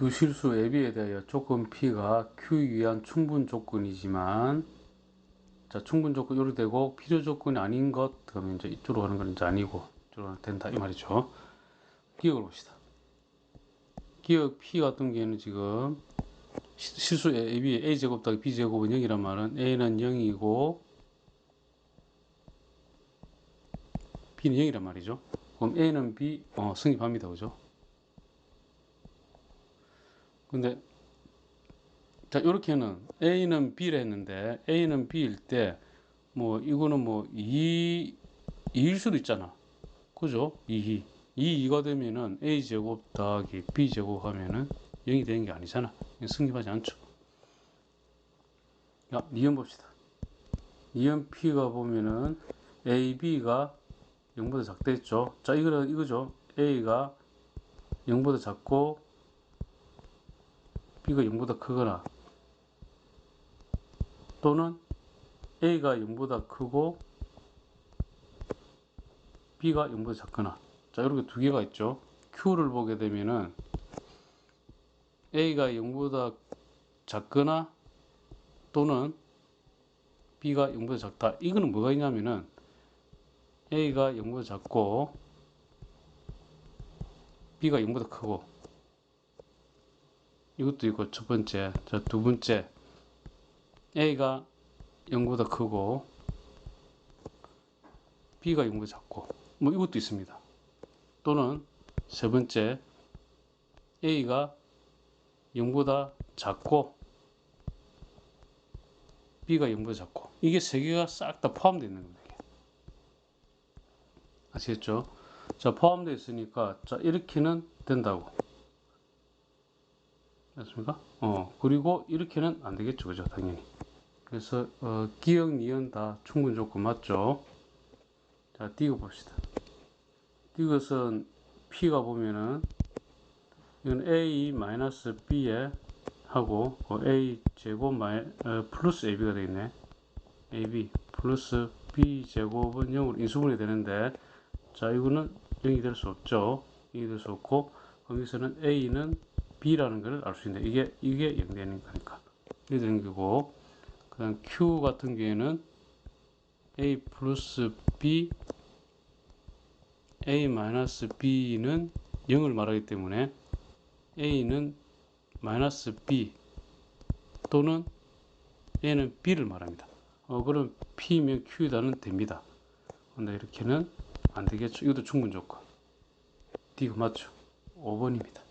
두 실수 AB에 대하여 조건 P가 Q에 의한 충분 조건이지만 자 충분 조건 이렇게 되고 필요 조건이 아닌 것 그러면 이제 이쪽으로 가는 건 이제 아니고 이쪽으로 된다 이 말이죠. 기억을 봅시다. 기억 P 같은 경우에는 지금 시- 실수 AB A 제곱 더하기 B 제곱은 0이란 말은 A는 0이고 B는 0이란 말이죠. 그럼 A는 B 어, 성립합니다. 그죠? 근데 자 이렇게는 A는 B를 했는데 A는 B일 때 뭐 이거는 뭐 2, 2일 수도 있잖아. 그죠? 2, 2, 2가 되면은 A 제곱 더하기 B 제곱 하면은 0이 되는 게 아니잖아. 성립하지 않죠. 야, 니은 봅시다. 니은 P가 보면은 A, B가 0보다 작다 했죠. 자, 이거는 이거죠. A가 0보다 작고 B가 0보다 크거나 또는 A가 0보다 크고 B가 0보다 작거나 자 이렇게 두 개가 있죠. Q를 보게 되면은 A가 0보다 작거나 또는 B가 0보다 작다. 이거는 뭐가 있냐면은 A가 0보다 작고 B가 0보다 크고 이것도 있고 첫 번째 자 두 번째 A가 0보다 크고 B가 0보다 작고 뭐 이것도 있습니다. 또는 세 번째 A가 0보다 작고 B가 0보다 작고 이게 세 개가 싹 다 포함되어 있는 겁니다. 아시겠죠? 자 포함되어 있으니까 자 이렇게는 된다고 맞습니까? 어 그리고 이렇게는 안 되겠죠, 그죠? 당연히. 그래서 어, 기억, 니은 다 충분 조건 맞죠? 자, 띄워 봅시다. 이것은 P가 보면은 이건 A 마이너스 B에 하고 어, A 제곱 마이 어, 플러스 AB가 되겠네. AB 플러스 B 제곱은 0으로 인수분해 되는데 자 이거는 0이 될 수 없죠. 0이 될 수 없고 거기서는 A는 B라는 것을 알 수 있는데 이게 이게 0 되는 거니까 이게 되는 거고 그 다음 Q 같은 경우에는 A 플러스 B A 마이너스 B는 0을 말하기 때문에 A는 마이너스 B 또는 A는 B를 말합니다. 어, 그럼 P면 Q다는 됩니다. 근데 이렇게는 안 되겠죠. 이것도 충분 조건. D가 맞죠. 5번입니다.